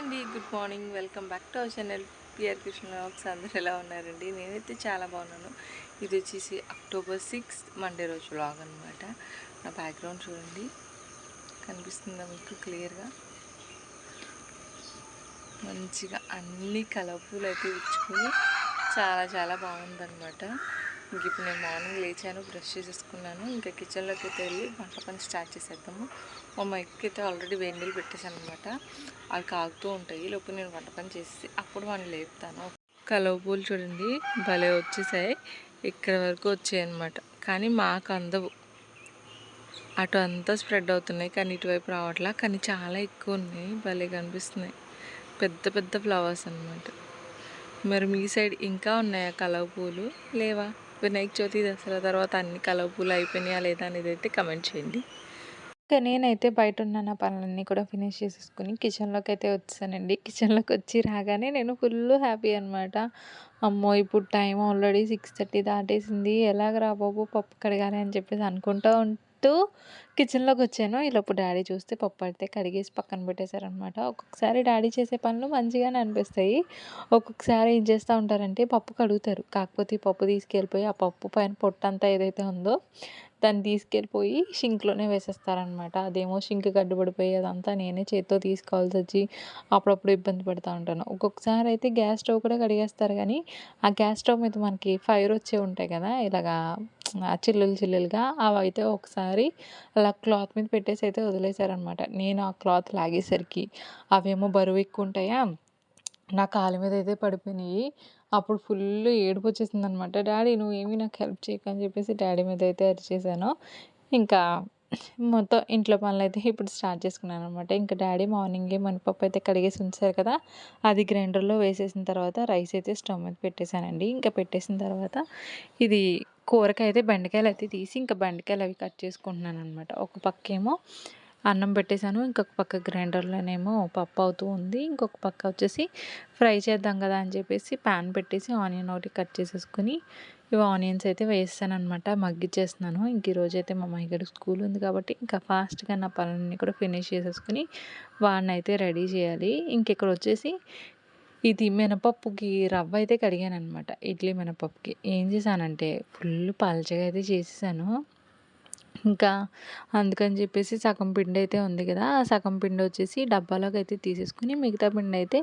అండి. Good morning welcome back to our channel PR Krishna vlogs అందరూ ఎలా ఉన్నారండి? నేనైతే చాలా బాగున్నాను. ఇది వచ్చేసి అక్టోబర్ సిక్స్త్ మండే రోజు వ్లాగ్ అనమాట నా బ్యాక్గ్రౌండ్ చూడండి. కనిపిస్తుందా మీకు క్లియర్గా మంచిగా అన్ని కలర్ఫుల్ అయితే ఇచ్చుకుని చాలా చాలా బాగుందన్నమాట. ఇంక ఇప్పుడు నేను మార్నింగ్ లేచాను బ్రష్ చేసేసుకున్నాను. ఇంకా కిచెన్లోకి అయితే వెళ్ళి వంట పని స్టార్ట్ చేసేద్దాము. మా మైక్కి అయితే ఆల్రెడీ వేడి నీళ్ళు పెట్టేశాను అనమాట అవి కాగుతూ ఉంటాయి. లోపు నేను వంట పని చేసి అప్పుడు వాడిని లేపుతాను. కలవ పూలు చూడండి. భలే వచ్చేసాయి. ఇక్కడ వరకు వచ్చాయి అనమాట కానీ మాకు అందవు. అటు అంతా స్ప్రెడ్ అవుతున్నాయి. కానీ ఇటువైపు రావట్లా. కానీ చాలా ఎక్కువ ఉన్నాయి. భలే కనిపిస్తున్నాయి. పెద్ద పెద్ద ఫ్లవర్స్ అనమాట మరి మీ సైడ్ ఇంకా ఉన్నాయా కలవ పూలు? లేవా? వినాయక చవితి దసరా తర్వాత అన్ని కలవ పూలు అయిపోయినాయా లేదా అనేది అయితే కమెంట్ చేయండి. ఇంకా నేనైతే బయట ఉన్న నా పనులన్నీ కూడా ఫినిష్ చేసేసుకుని కిచెన్లోకి అయితే వచ్చానండి కిచెన్లోకి వచ్చి రాగానే నేను ఫుల్ హ్యాపీ అనమాట అమ్మో ఇప్పుడు టైం ఆల్రెడీ సిక్స్ థర్టీ దాటేసింది. ఎలాగ రాబాబు పప్పు కడగాలి అని చెప్పేసి అనుకుంటూ ఉంటూ కిచెన్లోకి వచ్చాను. ఈలోపు డాడీ చూస్తే పప్పు పడితే కడిగేసి పక్కన పెట్టేశారనమాట ఒక్కొక్కసారి డాడీ చేసే పనులు మంచిగానే అనిపిస్తాయి. ఒక్కొక్కసారి ఏం చేస్తూ ఉంటారంటే పప్పు కడుగుతారు. కాకపోతే ఈ పప్పు తీసుకెళ్ళిపోయి ఆ పప్పు పైన పొట్టంతా ఏదైతే ఉందో దాన్ని తీసుకెళ్ళిపోయి షింక్లోనే వేసేస్తారనమాట. అదేమో షింక్ గడ్డపడిపోయి అదంతా నేనే చేత్తో తీసుకోవాల్సి వచ్చి అప్పుడప్పుడు ఇబ్బంది పడుతూ ఉంటాను. ఒక్కొక్కసారి అయితే గ్యాస్ స్టవ్ కూడా కడిగేస్తారు కానీ ఆ గ్యాస్ స్టవ్ మీద మనకి ఫైర్ వచ్చే ఉంటాయి కదా ఇలాగా చిల్లులు చిల్లులుగా అవి అయితే ఒకసారి అలా క్లాత్ మీద పెట్టేసి అయితే వదిలేశారనమాట. నేను ఆ క్లాత్ లాగేసరికి. అవేమో బరువు ఎక్కువ ఉంటాయా నా కాలు మీద అయితే పడిపోయినాయి. అప్పుడు ఫుల్ ఏడుపు వచ్చేసింది అనమాట డాడీ నువ్వు ఏమీ నాకు హెల్ప్ చేయకు అని చెప్పేసి డాడీ మీద అయితే అరిచేసాను ఇంకా మొత్తం ఇంట్లో పనులు అయితే ఇప్పుడు స్టార్ట్ చేసుకున్నాను అనమాట ఇంకా డాడీ మార్నింగే మినపప్పు అయితే కడిగేసి ఉంచారు కదా అది గ్రైండర్లో వేసేసిన తర్వాత రైస్ అయితే స్టవ్ మీద పెట్టేశానండి. ఇంకా పెట్టేసిన తర్వాత ఇది కూరకాయ అయితే బెండకాయలు అయితే తీసి ఇంకా బెండకాయలు అవి కట్ చేసుకుంటున్నాను అనమాట ఒక పక్కేమో అన్నం పెట్టేశాను. ఇంకొక పక్క గ్రైండర్లోనేమో పప్పు అవుతూ ఉంది. ఇంకొక పక్క వచ్చేసి ఫ్రై చేద్దాం కదా అని చెప్పేసి ప్యాన్ పెట్టేసి ఆనియన్ ఒకటి కట్ చేసేసుకుని ఇవి ఆనియన్స్ అయితే వేస్తాను అనమాట మగ్గిచ్చేస్తున్నాను. ఇంక ఈరోజు అయితే మా అమ్మాయి స్కూల్ ఉంది కాబట్టి ఇంకా ఫాస్ట్గా నా పనులన్నీ కూడా ఫినిష్ చేసేసుకుని వాడిని అయితే రెడీ చేయాలి. ఇంకెక్కడ వచ్చేసి ఇది మినపప్పుకి రవ్వ అయితే కడిగాను అనమాట ఇడ్లీ మినపప్పుకి. ఏం చేశానంటే ఫుల్ పలచగా అయితే చేసేసాను. ఇంకా అందుకని చెప్పేసి సగం పిండి అయితే ఉంది కదా ఆ సగం పిండి వచ్చేసి డబ్బాలోకి అయితే తీసేసుకుని మిగతా పిండి అయితే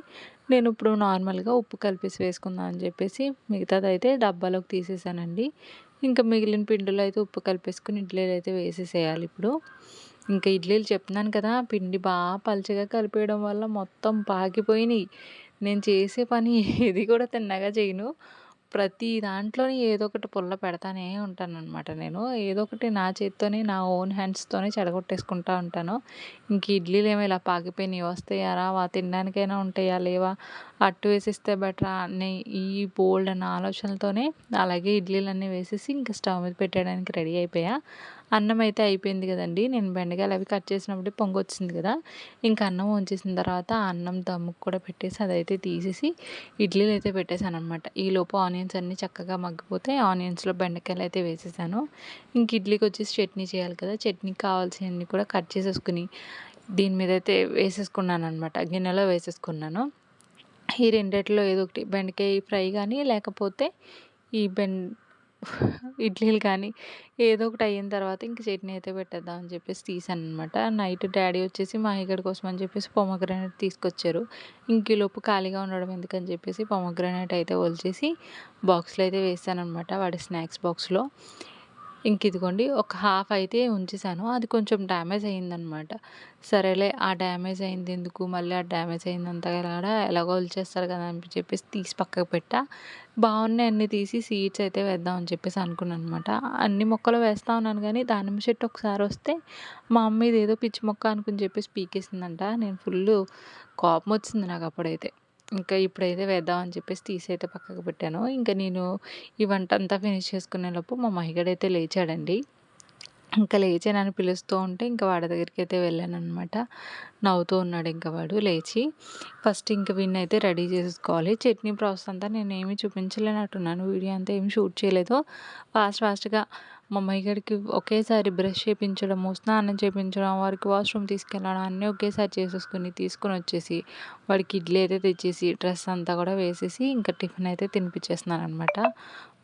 నేను ఇప్పుడు నార్మల్గా ఉప్పు కలిపేసి వేసుకుందాం అని చెప్పేసి మిగతాది అయితే డబ్బాలోకి తీసేసానండి. ఇంకా మిగిలిన పిండిలో అయితే ఉప్పు కలిపేసుకుని ఇడ్లీలు అయితే వేసేసేయాలి ఇప్పుడు. ఇంకా ఇడ్లీలు చెప్తున్నాను కదా పిండి బాగా పలచగా కలిపేయడం వల్ల మొత్తం పాకిపోయినాయి నేను చేసే పని ఏది కూడా తిన్నగా చేయను. ప్రతి దాంట్లోని ఏదో ఒకటి పుల్ల పెడతానే ఉంటానన్నమాట నేను. ఏదో ఒకటి నా చేత్తోనే నా ఓన్ హ్యాండ్స్తోనే చెడగొట్టేసుకుంటా ఉంటాను. ఇంక ఇడ్లీలు ఏమో ఇలా పాకిపోయినాయి వస్తాయా రావా తినడానికైనా ఉంటాయా? లేవా? అట్టు వేసిస్తే బెటరా? అనే ఈ బోల్డ్ అన్న ఆలోచనలతోనే అలాగే ఇడ్లీలన్నీ వేసేసి ఇంకా స్టవ్ మీద పెట్టడానికి రెడీ అయిపోయా. అన్నం అయితే అయిపోయింది కదండి. నేను బెండకాయలు అవి కట్ చేసినప్పుడు పొంగు వచ్చింది కదా. ఇంకా అన్నం వంచేసిన తర్వాత అన్నం దమ్ముకు కూడా పెట్టేసి అదైతే తీసేసి ఇడ్లీలు అయితే పెట్టేశాను అనమాట ఈలోపు ఆనియన్స్ అన్నీ చక్కగా మగ్గిపోతే ఆనియన్స్లో బెండకాయలు అయితే వేసేసాను. ఇంక ఇడ్లీకి వచ్చేసి చట్నీ చేయాలి కదా. చట్నీకి కావాల్సినవన్నీ కూడా కట్ చేసేసుకుని దీని మీద అయితే వేసేసుకున్నాను అనమాట గిన్నెలో వేసేసుకున్నాను. ఈ రెండిట్లో ఏదో ఒకటి బెండకాయ ఫ్రై కానీ లేకపోతే ఈ బెండ్ ఇడ్లీలు కానీ ఏదో ఒకటి అయిన తర్వాత ఇంక చట్నీ అయితే పెట్టేద్దాం అని చెప్పేసి తీసాను అనమాట నైట్ డాడీ వచ్చేసి మా ఇక్కడి కోసం అని చెప్పేసి పొమగ్రనేట్ తీసుకొచ్చారు. ఇంక లోపు ఖాళీగా ఉండడం ఎందుకని చెప్పేసి పొమగ్రనేట్ అయితే వలిచేసి బాక్స్లో అయితే వేసాను అనమాట వాడి స్నాక్స్ బాక్స్లో. ఇంక ఇదిగోండి ఒక హాఫ్ అయితే ఉంచేసాను. అది కొంచెం డ్యామేజ్ అయిందనమాట సరేలే ఆ డ్యామేజ్ అయింది ఎందుకు? మళ్ళీ ఆ డ్యామేజ్ అయిందంతా కూడా ఎలాగో వదిలేస్తారు కదా అని చెప్పేసి తీసి పక్కకు పెట్టా. బాగున్నాయి అన్నీ తీసి సీడ్స్ అయితే వేద్దాం అని చెప్పేసి అనుకున్నాను అనమాట అన్ని మొక్కలు వేస్తా ఉన్నాను కానీ దానిమ్మ చెట్టు ఒకసారి వస్తే మా అమ్మ ఏదో పిచ్చి మొక్క అనుకుని చెప్పేసి పీకేసిందంట. నేను ఫుల్ కోపం వచ్చింది నాకు అప్పుడైతే. ఇంకా ఇప్పుడైతే వేద్దామని చెప్పేసి తీసి అయితే పక్కకు పెట్టాను. ఇంకా నేను ఈ వంట అంతా ఫినిష్ చేసుకునే లోపు మా మహిగడైతే లేచాడండి. ఇంకా లేచి నన్ను పిలుస్తూ ఉంటే ఇంకా వాడి దగ్గరికి అయితే వెళ్ళాననమాట నవ్వుతూ ఉన్నాడు ఇంకా వాడు లేచి. ఫస్ట్ ఇంకా వీడిని అయితే రెడీ చేసుకోవాలి. చట్నీ ప్రాసెస్ అంతా నేను ఏమీ చూపించలేనట్టున్నాను. వీడియో అంతా ఏమి షూట్ చేయలేదు. ఫాస్ట్ ఫాస్ట్గా మా అమ్మాయి ఒకేసారి బ్రష్ చేయించడము స్నానం చేయించడం వారికి వాష్రూమ్ తీసుకెళ్ళడం అన్నీ ఒకేసారి చేసేసుకుని తీసుకొని వచ్చేసి వాడికి ఇడ్లీ అయితే తెచ్చేసి డ్రెస్ అంతా కూడా వేసేసి ఇంకా టిఫిన్ అయితే తినిపించేస్తున్నాను అనమాట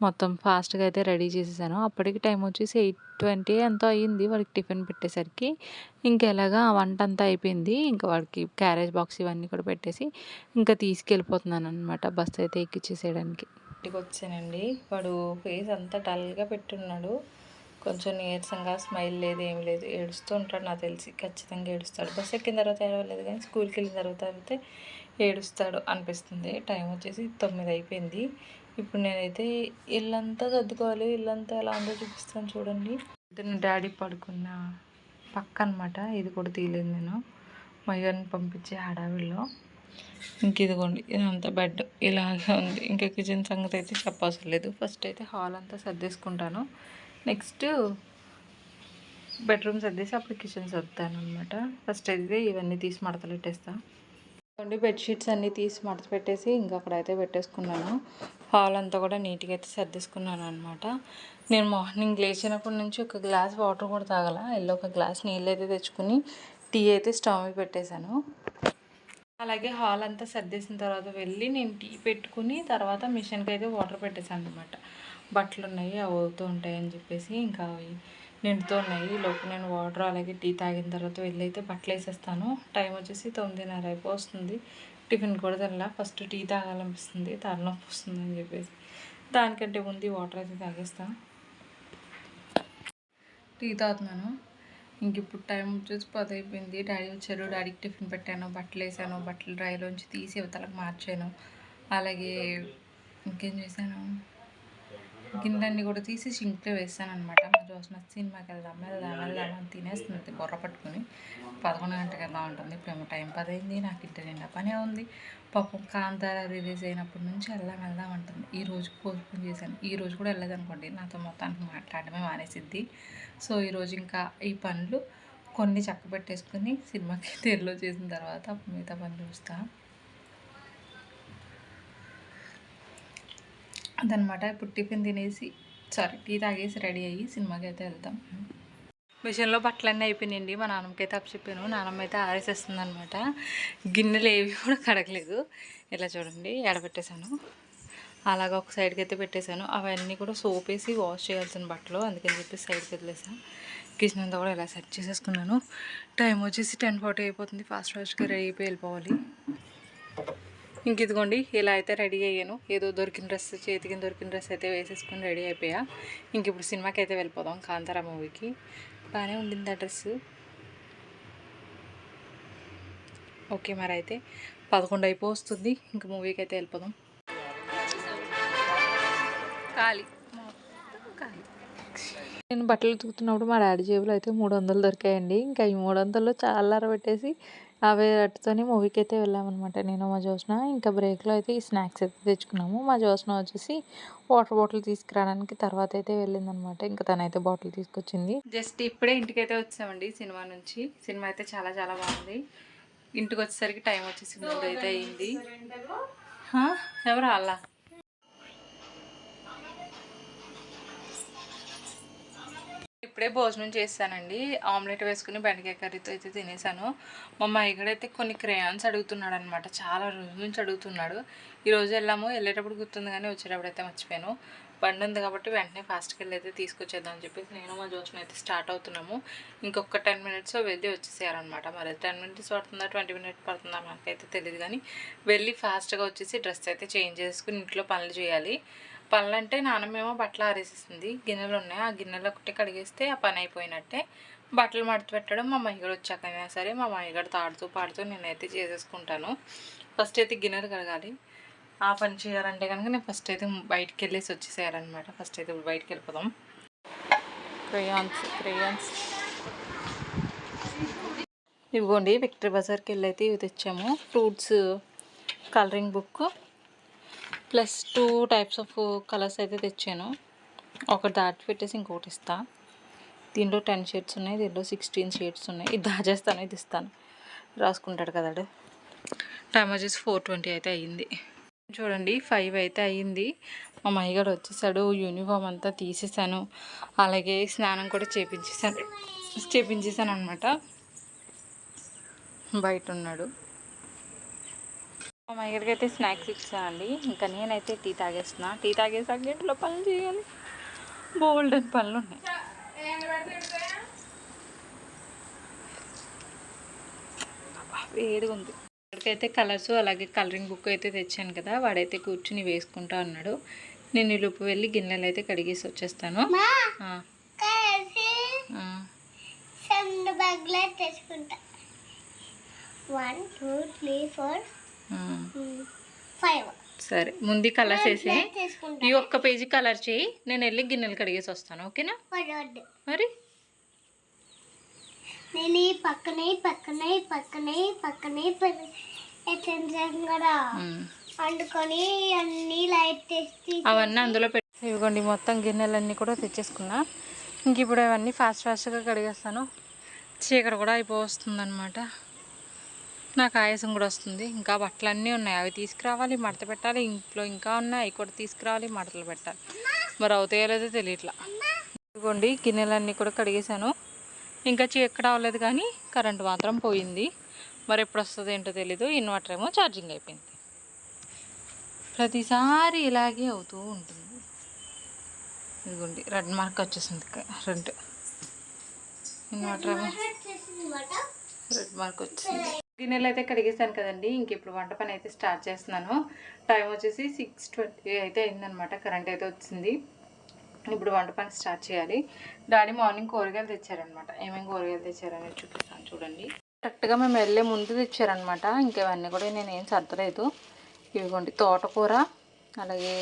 మొత్తం ఫాస్ట్గా అయితే రెడీ చేసేసాను. అప్పటికి టైం వచ్చేసి ఎయిట్ ట్వంటీ ఎంతో అయ్యింది వాడికి టిఫిన్ పెట్టేసరికి. ఇంకా ఎలాగా వంట అంతా అయిపోయింది. ఇంకా వాడికి క్యారేజ్ బాక్స్ ఇవన్నీ కూడా పెట్టేసి ఇంకా తీసుకెళ్ళిపోతున్నాను అనమాట బస్ అయితే ఎక్కిచ్చేసేయడానికి. ఇంటికి వచ్చానండి వాడు ఫేస్ అంతా డల్గా పెట్టున్నాడు. కొంచెం నీరసంగా స్మైల్ లేదు ఏమి లేదు. ఏడుస్తూ ఉంటాడు నాకు తెలిసి. ఖచ్చితంగా ఏడుస్తాడు. బస్ ఎక్కిన తర్వాత ఏడవలేదు కానీ స్కూల్కి వెళ్ళిన తర్వాత అయితే ఏడుస్తాడు అనిపిస్తుంది. టైం వచ్చేసి తొమ్మిది అయిపోయింది. ఇప్పుడు నేనైతే ఇల్లంతా సర్దుకోవాలి. ఇల్లంతా ఎలా ఉందో చూపిస్తాను చూడండి. ఇద్దరు డాడీ పడుకున్న పక్క అనమాట ఇది కూడా తీయలేదు నేను. మయ్యని పంపించే హడావిడిలో. ఇంక ఇదిగోండి ఇదంతా బెడ్ ఇలాగే ఉంది. ఇంకా కిచెన్ సంగతి అయితే చెప్పవసరం లేదు. ఫస్ట్ అయితే హాల్ అంతా సర్దేసుకుంటాను. నెక్స్ట్ బెడ్రూమ్ సర్దేసి అప్పుడు కిచెన్ సర్దుతాను అనమాట ఫస్ట్ అయితే ఇవన్నీ తీసి మడతలు పెట్టేస్తాను చూడండి బెడ్షీట్స్ అన్నీ తీసి మడత పెట్టేసి ఇంకా అక్కడైతే పెట్టేసుకున్నాను. హాల్ అంతా కూడా నీట్గా అయితే సర్దేసుకున్నాను అనమాట నేను మార్నింగ్ లేచినప్పటి నుంచి ఒక గ్లాస్ వాటర్ కూడా తాగల. వెళ్ళి ఒక గ్లాస్ నీళ్ళు అయితే తెచ్చుకుని టీ అయితే స్టవ్ పెట్టేశాను. అలాగే హాల్ అంతా సర్దేసిన తర్వాత వెళ్ళి నేను టీ పెట్టుకుని తర్వాత మిషన్కి అయితే వాటర్ పెట్టేసాను అనమాట బట్టలు ఉన్నాయి అవి అవుతూ ఉంటాయి అని చెప్పేసి ఇంకా అవి నిండుతూ ఉన్నాయి. లోపు నేను వాటర్ అలాగే టీ తాగిన తర్వాత వెళ్ళి అయితే బట్టలు వేసేస్తాను. టైం వచ్చేసి తొమ్మిదిన్నర అయిపోతుంది టిఫిన్ కూడా తినలా. ఫస్ట్ టీ తాగాలనిపిస్తుంది తలనొప్పి వస్తుంది అని చెప్పేసి. దానికంటే ముందు వాటర్ అయితే తాగేస్తాను టీ తాగుతున్నాను. ఇంక ఇప్పుడు టైం వచ్చేసి పది అయిపోయింది డాడీ వచ్చారు. డాడీకి టిఫిన్ పెట్టాను. బట్టలు వేసాను. బట్టలు డ్రైలోంచి తీసి ఇవతలకు మార్చాను. అలాగే ఇంకేం చేశాను? గిన్నెలన్నీ కూడా తీసి సింక్లో వేస్తాను అనమాట మీరు జోస్న సినిమాకి వెళ్దాం వెళ్దాం వెళ్దాం అని తినేస్తుంది. బుర్ర పట్టుకుని పదకొండు గంటకి వెళ్దాం ఉంటుంది ఇప్పుడు టైం పదైంది నాకు ఇంటి నిండా పనే ఉంది. పాపం కాంతార రిలీజ్ అయినప్పటి నుంచి వెళ్దాం వెళ్దాం అంటుంది. ఈ రోజు పోస్ట్పోన్ చేశాను. ఈ రోజు కూడా వెళ్ళదు అనుకోండి నాతో మొత్తానికి మాట్లాడడమే మానేసిద్ది. సో ఈరోజు ఇంకా ఈ పనులు కొన్ని చక్క పెట్టేసుకుని సినిమాకి తెరలో చేసిన తర్వాత మిగతా పనులు చూస్తాను అదనమాట. ఇప్పుడు టిఫిన్ తినేసి సారీ టీ తాగేసి రెడీ అయ్యి సినిమాకి అయితే వెళ్తాం. మిషన్లో బట్టలన్నీ అయిపోయినాయండి. మా నాన్నమ్మకి అయితే చెప్పాను. నాన్నమ్మ అయితే ఆరేసేస్తుంది అనమాట గిన్నెలు ఏవి కూడా కడగలేదు. ఇలా చూడండి ఎడబెట్టేశాను. అలాగ ఒక సైడ్కి అయితే పెట్టేశాను. అవన్నీ కూడా సోప్ వేసి వాష్ చేయాల్సిన బట్టలు. అందుకని చెప్పి సైడ్కి వదిలేసాను కిచెన్ అంతా కూడా ఇలా సెట్ చేసేసుకున్నాను. టైం వచ్చేసి టెన్ ఫార్టీ అయిపోతుంది. ఫాస్ట్ ఫాస్ట్గా రెడీ అయిపోయి వెళ్ళిపోవాలి. ఇంక ఇదిగోండి ఇలా అయితే రెడీ అయ్యాను. ఏదో దొరికిన డ్రెస్ చేతికి దొరికిన డ్రెస్ అయితే వేసేసుకొని రెడీ అయిపోయా. ఇంక ఇప్పుడు సినిమాకి అయితే వెళ్ళిపోదాం కాంతారా మూవీకి. బాగానే ఉండింది ఆ డ్రెస్. ఓకే మరి అయితే పదకొండు అయిపోతుంది ఇంక మూవీకి అయితే వెళ్ళిపోదాం. ఖాళీ. ఖాళీ నేను బట్టలు ఉతుకుతున్నప్పుడు మా డాడీ జేబులో అయితే మూడు వందలు దొరికాయండి. ఇంకా ఈ మూడు వందలు చాలా పెట్టేసి అవే అట్టుతోనే మూవీకి అయితే వెళ్ళామన్నమాట. నేను మా జోస్న ఇంకా బ్రేక్లో అయితే ఈ స్నాక్స్ అయితే తెచ్చుకున్నాము. మా జోస్న వచ్చేసి వాటర్ బాటిల్ తీసుకురావడానికి తర్వాత అయితే వెళ్ళిందనమాట ఇంకా తనైతే బాటిల్ తీసుకొచ్చింది. జస్ట్ ఇప్పుడే ఇంటికి అయితే వచ్చామండి సినిమా నుంచి. సినిమా అయితే చాలా చాలా బాగుంది. ఇంటికి వచ్చేసరికి టైం వచ్చేసి మూడు అయితే అయింది. ఎవరు అలా ఇప్పుడే భోజనం చేస్తానండి ఆమ్లెట్ వేసుకుని బెండకాయ కర్రీతో అయితే తినేసాను. మా అమ్మాయి అయితే కొన్ని క్రేయాన్స్ అడుగుతున్నాడు అనమాట చాలా రోజుల నుంచి అడుగుతున్నాడు. ఈరోజు వెళ్ళాము. వెళ్ళేటప్పుడు గుర్తుంది కానీ వచ్చేటప్పుడు అయితే మర్చిపోయాను. బండి ఉంది కాబట్టి వెంటనే ఫాస్ట్కి వెళ్ళి అయితే తీసుకొచ్చేద్దాం అని చెప్పేసి నేను మా జోషన్ అయితే స్టార్ట్ అవుతున్నాము. ఇంకొక టెన్ మినిట్స్ వెళ్ళి వచ్చేసేయాలన్నమాట. మరి టెన్ మినిట్స్ పడుతుందా ట్వంటీ మినిట్స్ పడుతుందా మనకైతే తెలియదు కానీ వెళ్ళి ఫాస్ట్గా వచ్చేసి డ్రెస్ అయితే చేంజ్ చేసుకుని ఇంట్లో పనులు చేయాలి. పనులంటే నాన్నమేమో బట్టలు ఆరేసేసింది. గిన్నెలు ఉన్నాయి ఆ గిన్నెలు ఒకటి కడిగేస్తే ఆ పని అయిపోయినట్టే. బట్టలు మడత పెట్టడం మా మహిగడు వచ్చాకైనా సరే మా మహిగడు తాడుతూ పాడుతూ నేనైతే చేసేసుకుంటాను. ఫస్ట్ అయితే గిన్నెలు కడగాలి. ఆ పని చేయాలంటే కనుక నేను ఫస్ట్ అయితే బయటికి వెళ్ళేసి వచ్చేసేయాలన్నమాట. ఫస్ట్ అయితే ఇప్పుడు బయటికి వెళ్ళిపోదాం క్రేయాన్స్ క్రేయాన్స్. ఇవ్వండి. విక్టరీ బజార్కి వెళ్ళి అయితే ఇవి తెచ్చాము. Fruits colouring book plus two types of colours అయితే తెచ్చాను. ఒకటి దాటి పెట్టేసి ఇంకొకటి ఇస్తా. దీనిలో టెన్ షేడ్స్ ఉన్నాయి దీనిలో సిక్స్టీన్ షేడ్స్ ఉన్నాయి. ఇది దాచేస్తాను ఇది ఇస్తాను. రాసుకుంటాడు కదాడు టైం వచ్చేసి ఫోర్ ట్వంటీ అయితే అయ్యింది. చూడండి ఫైవ్ అయితే అయ్యింది. మా మయ్యగాడు వచ్చేసాడు యూనిఫామ్ అంతా తీసేసాను. అలాగే స్నానం కూడా చేపించేసాను చేపించేసాను అనమాట బయట ఉన్నాడు. మా మయ్యగాడికి అయితే స్నాక్స్ ఇచ్చానండి ఇంకా నేనైతే టీ తాగేస్తున్నా. టీ తాగేసాక ఇంట్లో పనులు చేయాలి? బోల్డ్ అని పనులు ఉన్నాయి. వేడిగా ఉంది. ఇక్కడికైతే కలర్స్ అలాగే కలరింగ్ బుక్ అయితే తెచ్చాను కదా. వాడైతే కూర్చుని వేసుకుంటా అన్నాడు నేను లోపు వెళ్ళి గిన్నెలు అయితే కడిగేసి వచ్చేస్తాను. తెచ్చుకుంటా. వన్ టూ త్రీ ఫోర్ సరే ముందు కలర్స్ వేసి తీసుకుంటా. ఈ ఒక్క పేజీ కలర్ చేయి నేను వెళ్ళి గిన్నెలు కడిగేసి వస్తాను ఓకేనా? మరి? నేను ఈ పక్కనే పక్కనే పక్కనే పక్కనే ఉమ్. వండుకొని అన్ని లైట్ తెచ్చి అవన్నీ అందులో పెట్టి ఇవ్వండి మొత్తం గిన్నెలన్నీ కూడా తెచ్చేసుకున్నా. ఇంక ఇప్పుడు అవన్నీ ఫాస్ట్ ఫాస్ట్గా కడిగేస్తాను. చీకటి కూడా అయిపోతుంది అనమాట నాకు ఆయాసం కూడా వస్తుంది. ఇంకా బట్టలన్నీ ఉన్నాయి. అవి తీసుకురావాలి మడత పెట్టాలి. ఇంట్లో ఇంకా ఉన్నాయి. అవి కూడా తీసుకురావాలి మడతలు పెట్టాలి. మరి అవుతాయో లేదో తెలియట్లా. ఇదిగోండి గిన్నెలన్నీ కూడా కడిగేశాను. ఇంకా చీకటి అవ్వలేదు కానీ కరెంట్ మాత్రం పోయింది. మరి ఎప్పుడు వస్తుందో ఏంటో తెలీదు. ఇన్వర్టర్ ఏమో ఛార్జింగ్ అయిపోయింది. ప్రతిసారి ఇలాగే అవుతూ ఉంటుంది. ఇదిగోండి రెడ్ మార్క్ వచ్చేసింది. రెడ్. ఇన్వర్టర్ ఏమో. రెడ్ మార్క్ వచ్చింది గిన్నెలు అయితే కడిగేసాను కదండి. ఇంక ఇప్పుడు వంట పని అయితే స్టార్ట్ చేస్తున్నాను. టైం వచ్చేసి సిక్స్ ట్వంటీ అయితే అయిందనమాట కరెంట్ అయితే వచ్చింది. ఇప్పుడు వంట పని స్టార్ట్ చేయాలి. డాడీ మార్నింగ్ కూరగాయలు తెచ్చారనమాట ఏమేమి కూరగాయలు తెచ్చారనేది చూపిస్తాను చూడండి. కరెక్ట్గా మేము వెళ్ళే ముందు తెచ్చారనమాట ఇంకేవన్నీ కూడా నేను ఏం సర్దలేదు. ఇదిగోండి తోటకూర అలాగే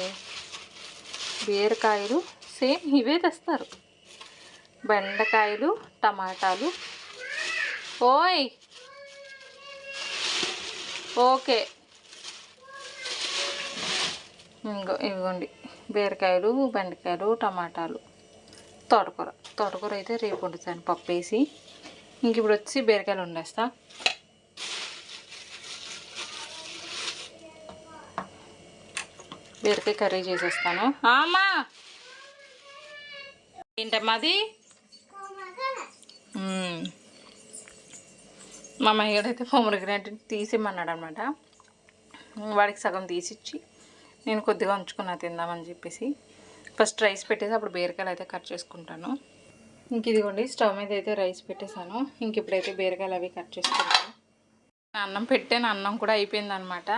బీరకాయలు. సేమ్ ఇవే తెస్తారు. బెండకాయలు టమాటాలు. ఓయ్! ఓకే. ఇంకో ఇదిగోండి బీరకాయలు బెండకాయలు టమాటాలు. తోటకూర. తోటకూర అయితే రేపు వండుతాను పప్పు వేసి ఇంక ఇప్పుడు వచ్చి బీరకాయలు వండేస్తా. బీరకాయ కర్రీ చేసేస్తాను. అమ్మా ఏంటమ్మా అది. మా మహిళ అయితే పొమరగ్రానైట్ తీసిమ్మన్నాడు అనమాట వాడికి సగం తీసిచ్చి నేను కొద్దిగా ఉంచుకున్నా తిందామని చెప్పేసి. ఫస్ట్ రైస్ పెట్టేసి అప్పుడు బీరకాయలు అయితే కట్ చేసుకుంటాను. ఇంక ఇదిగోండి స్టవ్ మీద అయితే రైస్ పెట్టేశాను. ఇంక ఇప్పుడైతే బీరకాయలు అవి కట్ చేసుకుంటాను. అన్నం పెట్టాను అన్నం కూడా అయిపోయింది అనమాట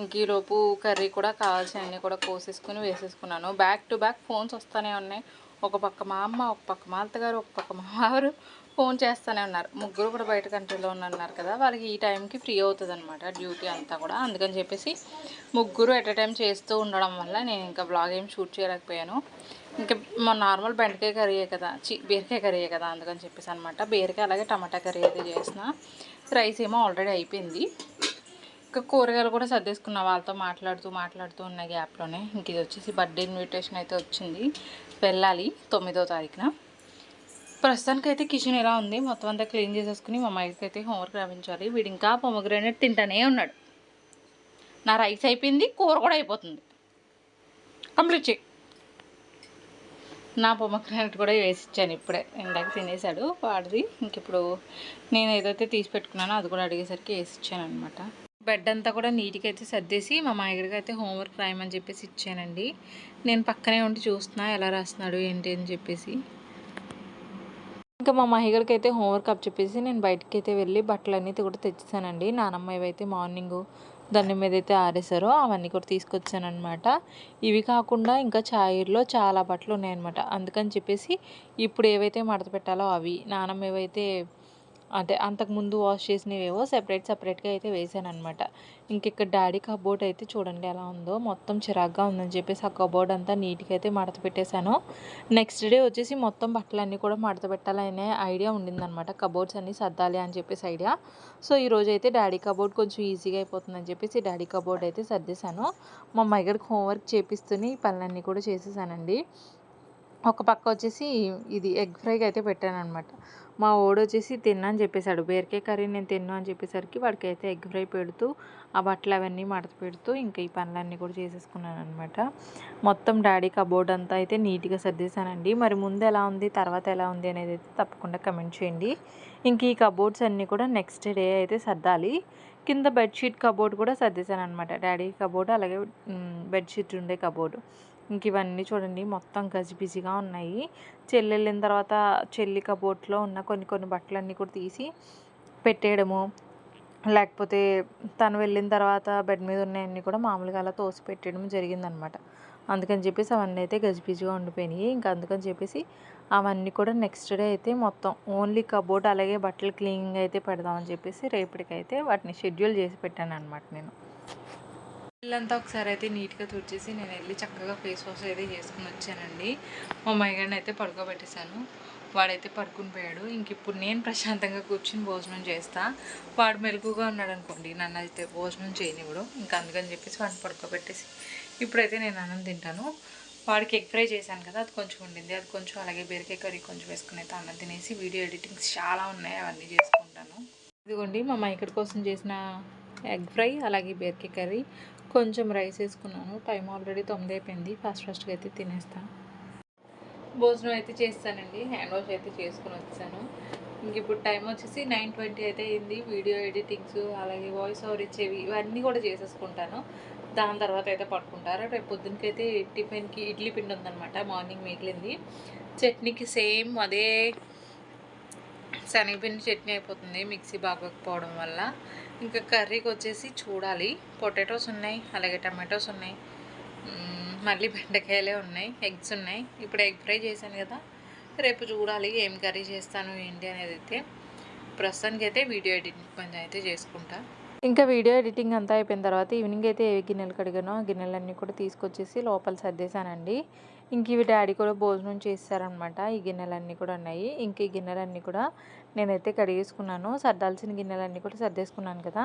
ఇంక ఈలోపు కర్రీ కూడా కావాల్సినవన్నీ కూడా కోసేసుకుని వేసేసుకున్నాను. బ్యాక్ టు బ్యాక్ ఫోన్స్ వస్తూనే ఉన్నాయి. ఒక పక్క మా అమ్మ ఒక పక్క మా అత్తగారు ఒక పక్క మా వారు. ఫోన్ చేస్తూనే ఉన్నారు. ముగ్గురు కూడా బయట కంట్రీలో ఉన్నారు కదా వాళ్ళకి ఈ టైంకి ఫ్రీ అవుతుంది అనమాట డ్యూటీ అంతా కూడా. అందుకని చెప్పేసి ముగ్గురు ఎట్ ఎ టైం చేస్తూ ఉండడం వల్ల నేను ఇంకా బ్లాగ్ ఏం షూట్ చేయలేకపోయాను. ఇంకా మా నార్మల్ బెండకాయ కర్రీయే కదా చి బీరకాయ కర్రీయే కదా అందుకని చెప్పేసి అనమాట బీరకాయ అలాగే టమాటా కర్రీ అయితే చేసిన. రైస్ ఏమో ఆల్రెడీ అయిపోయింది. ఇంకా కూరగాయలు కూడా సర్దేసుకున్న వాళ్ళతో మాట్లాడుతూ మాట్లాడుతూ ఉన్న గ్యాప్లోనే ఇంక ఇది వచ్చేసి బర్త్డే ఇన్విటేషన్ అయితే వచ్చింది. వెళ్ళాలి తొమ్మిదో తారీఖున. ప్రస్తుతానికి అయితే కిచెన్ ఎలా ఉంది? మొత్తం అంతా క్లీన్ చేసేసుకుని మా అమ్మాయికి అయితే హోంవర్క్ రావించాలి వీడు ఇంకా పొమగ్రానేట్ తింటానే ఉన్నాడు. నా రైస్ అయిపోయింది కూర కూడా అయిపోతుంది. కంప్లీట్ చేయి. నా పొమగ్రానేట్ కూడా వేసి ఇచ్చాను ఇప్పుడే. ఇందాక తినేసాడు వాడిది. ఇంకిప్పుడు నేను ఏదైతే తీసి పెట్టుకున్నానో అది కూడా అడిగేసరికి వేసి ఇచ్చాను అనమాట బెడ్ అంతా కూడా నీట్గా అయితే సర్దేసి మా మాయగడికి అయితే హోంవర్క్ రాయమని చెప్పేసి ఇచ్చానండి. నేను పక్కనే ఉండి చూస్తున్నా ఎలా రాస్తున్నాడు ఏంటి అని చెప్పేసి. ఇంకా మా మహిళకి అయితే హోంవర్క్ అప్ చెప్పేసి నేను బయటికి అయితే వెళ్ళి బట్టలన్నీ కూడా తెచ్చేసానండి. నానమ్మ ఏవైతే మార్నింగ్ దాని మీద అయితే ఆరేసారో అవన్నీ కూడా తీసుకొచ్చానమాట ఇవి కాకుండా ఇంకా చాయిర్లో చాలా బట్టలు ఉన్నాయన్నమాట. అందుకని చెప్పేసి ఇప్పుడు ఏవైతే మడత పెట్టాలో అవి నానమ్మ ఏవైతే అంటే అంతకుముందు వాష్ చేసినవేవో సెపరేట్ సెపరేట్గా అయితే వేసాను అనమాట ఇంక ఇక్కడ డాడీ కబోర్డ్ అయితే చూడండి ఎలా ఉందో మొత్తం చిరాగ్గా ఉందని చెప్పేసి ఆ కబోర్డ్ అంతా నీట్గా అయితే మడత పెట్టేశాను. నెక్స్ట్ డే వచ్చేసి మొత్తం బట్టలన్నీ కూడా మడత పెట్టాలనే ఐడియా ఉండిందనమాట కబోర్డ్స్ అన్నీ సర్దాలి అని చెప్పేసి ఐడియా. సో ఈ రోజు అయితే డాడీ కబోర్డ్ కొంచెం ఈజీగా అయిపోతుందని చెప్పేసి డాడీ కబోర్డ్ అయితే సర్దేశాను. మా మగడికి హోంవర్క్ చేపిస్తూనే ఈ పనులన్నీ కూడా చేసేసానండి. ఒక పక్క వచ్చేసి ఇది ఎగ్ ఫ్రైకి అయితే పెట్టాను అనమాట మా ఓడు వచ్చేసి తిన్నా అని చెప్పేశాడు. బీరకాయ కర్రీ నేను తిన్నా అని చెప్పేసరికి వాడికి అయితే ఎగ్ ఫ్రై పెడుతూ ఆ బట్టలు అవన్నీ మడత పెడుతూ ఇంకా ఈ పనులన్నీ కూడా చేసేసుకున్నాను అనమాట మొత్తం డాడీ కబోర్డ్ అంతా అయితే నీట్గా సర్దేశానండి. మరి ముందు ఎలా ఉంది తర్వాత ఎలా ఉంది అనేది అయితే తప్పకుండా కమెంట్ చేయండి. ఇంక ఈ కబోర్డ్స్ అన్నీ కూడా నెక్స్ట్ డే అయితే సర్దాలి. కింద బెడ్షీట్ కబోర్డ్ కూడా సర్దేశాను అనమాట డాడీ కబోర్డ్ అలాగే బెడ్షీట్ ఉండే కబోర్డు. ఇంక ఇవన్నీ చూడండి మొత్తం గజిబిజిగా ఉన్నాయి. చెల్లి వెళ్ళిన తర్వాత చెల్లి కబోర్డ్లో ఉన్న కొన్ని కొన్ని బట్టలన్నీ కూడా తీసి పెట్టేయడము. లేకపోతే తను వెళ్ళిన తర్వాత బెడ్ మీద ఉన్నాయన్నీ కూడా మామూలుగా అలా తోసి పెట్టడం జరిగిందనమాట. అందుకని చెప్పేసి అవన్నీ అయితే గజిబిజిగా ఉండిపోయినాయి. ఇంకా అందుకని చెప్పేసి అవన్నీ కూడా నెక్స్ట్ డే అయితే మొత్తం ఓన్లీ కబోర్డ్ అలాగే బట్టలు క్లీనింగ్ అయితే పెడదామని చెప్పేసి రేపటికైతే వాటిని షెడ్యూల్ చేసి పెట్టాను అనమాట నేను. ఇల్లంతా ఒకసారి అయితే నీట్గా తుడిచేసి నేను వెళ్ళి చక్కగా ఫేస్ వాష్ అయితే చేసుకుని వచ్చానండి. మా మైగాడిని అయితే పడుకోబెట్టేశాను. వాడైతే పడుకుని పోయాడు. ఇంక ఇప్పుడు నేను ప్రశాంతంగా కూర్చుని భోజనం చేస్తా. వాడు మెలకుగా ఉన్నాడు అనుకోండి నన్ను అయితే భోజనం చేయనివ్వడు. ఇంకా అందుకని చెప్పేసి వాడిని పడుకోబెట్టేసి ఇప్పుడైతే నేను అన్నం తింటాను. వాడికి ఎగ్ ఫ్రై చేశాను కదా అది కొంచెం ఉండింది. అది కొంచెం అలాగే బీరకాయ కర్రీ కొంచెం వేసుకుని అయితే అన్నం తినేసి వీడియో ఎడిటింగ్స్ చాలా ఉన్నాయి. అవన్నీ చేసుకుంటాను. ఇదిగోండి మా మైకడి కోసం చేసిన ఎగ్ ఫ్రై అలాగే బీరకాయ కర్రీ. కొంచెం రైస్ వేసుకున్నాను. టైం ఆల్రెడీ తొమ్మిది అయిపోయింది ఫాస్ట్ ఫాస్ట్గా అయితే తినేస్తాను భోజనం అయితే చేస్తానండి. హ్యాండ్ వాష్ అయితే చేసుకుని వచ్చాను. ఇంక ఇప్పుడు టైం వచ్చేసి నైన్ ట్వంటీ అయితే అయింది. వీడియో ఎడిటింగ్స్ అలాగే వాయిస్ ఓవర్ ఇచ్చేవి ఇవన్నీ కూడా చేసేసుకుంటాను. దాని తర్వాత అయితే పట్టుకుంటారు రేపు పొద్దునకైతే టిఫిన్కి ఇడ్లీ పిండి ఉందన్నమాట. మార్నింగ్ మిగిలింది. చట్నీకి సేమ్ అదే శనగపిండి చట్నీ అయిపోతుంది మిక్సీ బాగోకపోవడం వల్ల. ఇంకా కర్రీకి వచ్చేసి చూడాలి. పొటాటోస్ ఉన్నాయి అలాగే టమాటోస్ ఉన్నాయి మళ్ళీ బెండకాయలే ఉన్నాయి ఎగ్స్ ఉన్నాయి. ఇప్పుడు ఎగ్ ఫ్రై చేశాను కదా రేపు చూడాలి ఏం కర్రీ చేస్తాను ఏంటి అనేది అయితే. ప్రస్తుతానికి అయితే వీడియో ఎడిటింగ్ కొంచెం అయితే చేసుకుంటా. ఇంకా వీడియో ఎడిటింగ్ అంతా అయిపోయిన తర్వాత ఈవినింగ్ అయితే ఏ గిన్నెలు కడిగానో ఆ గిన్నెలన్నీ కూడా తీసుకొచ్చేసి లోపల సర్దేశానండి. ఇంక ఇవి డాడీ కూడా భోజనం చేస్తారనమాట ఈ గిన్నెలన్నీ కూడా ఉన్నాయి. ఇంక ఈ గిన్నెలన్నీ కూడా నేనైతే కడిగేసుకున్నాను. సర్దాల్సిన గిన్నెలన్నీ కూడా సర్దేసుకున్నాను కదా.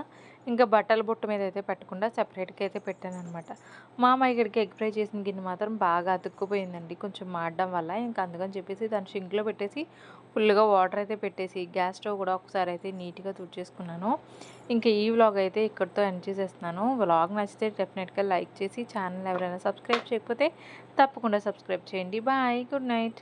ఇంకా బట్టల బుట్ట మీద అయితే పెట్టకుండా సపరేట్గా అయితే పెట్టాను అనమాట మా ఇక్కడికి ఎగ్ ఫ్రై చేసిన గిన్నె మాత్రం బాగా అతుక్కుపోయిందండి. కొంచెం మాడడం వల్ల. ఇంకా అందుకని చెప్పేసి దాన్ని షింక్లో పెట్టేసి ఫుల్గా వాటర్ అయితే పెట్టేసి గ్యాస్ స్టవ్ కూడా ఒకసారి అయితే నీట్గా తుడిచేసుకున్నాను. ఇంకా ఈ వ్లాగ్ అయితే ఇక్కడితో ఎండ్ చేసేస్తున్నాను. వ్లాగ్ నచ్చితే డెఫినెట్గా లైక్ చేసి ఛానల్ ఎవరైనా సబ్స్క్రైబ్ చేయకపోతే తప్పకుండా సబ్స్క్రైబ్ చేయండి. Bye good night.